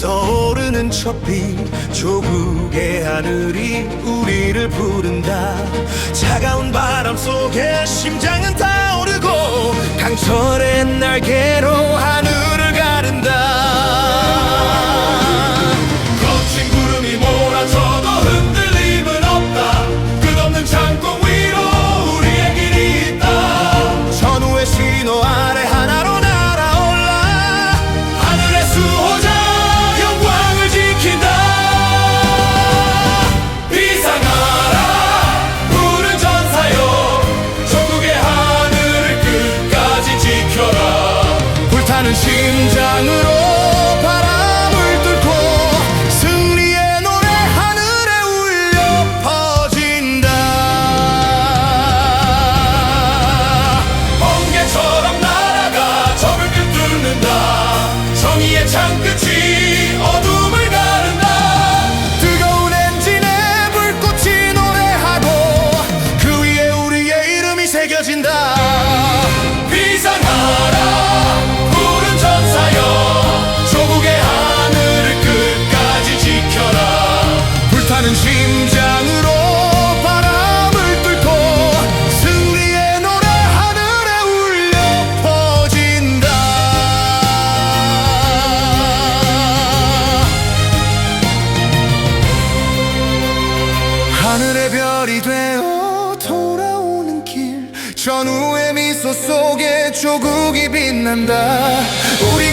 떠오르는 첫빛 조국의 하늘이 우리를 부른다. 차가운 바람 속에 심장은 타오르고 강철의 their game. 새겨진다. 비상하라. 푸른 전사여 조국의 하늘을 끝까지 지켜라. 불타는 심장으로 바람을 뚫고 승리의 노래 하늘에 울려 퍼진다. 하늘의 별이 되어 전우의 미소 속에 조국이 빛난다. 우리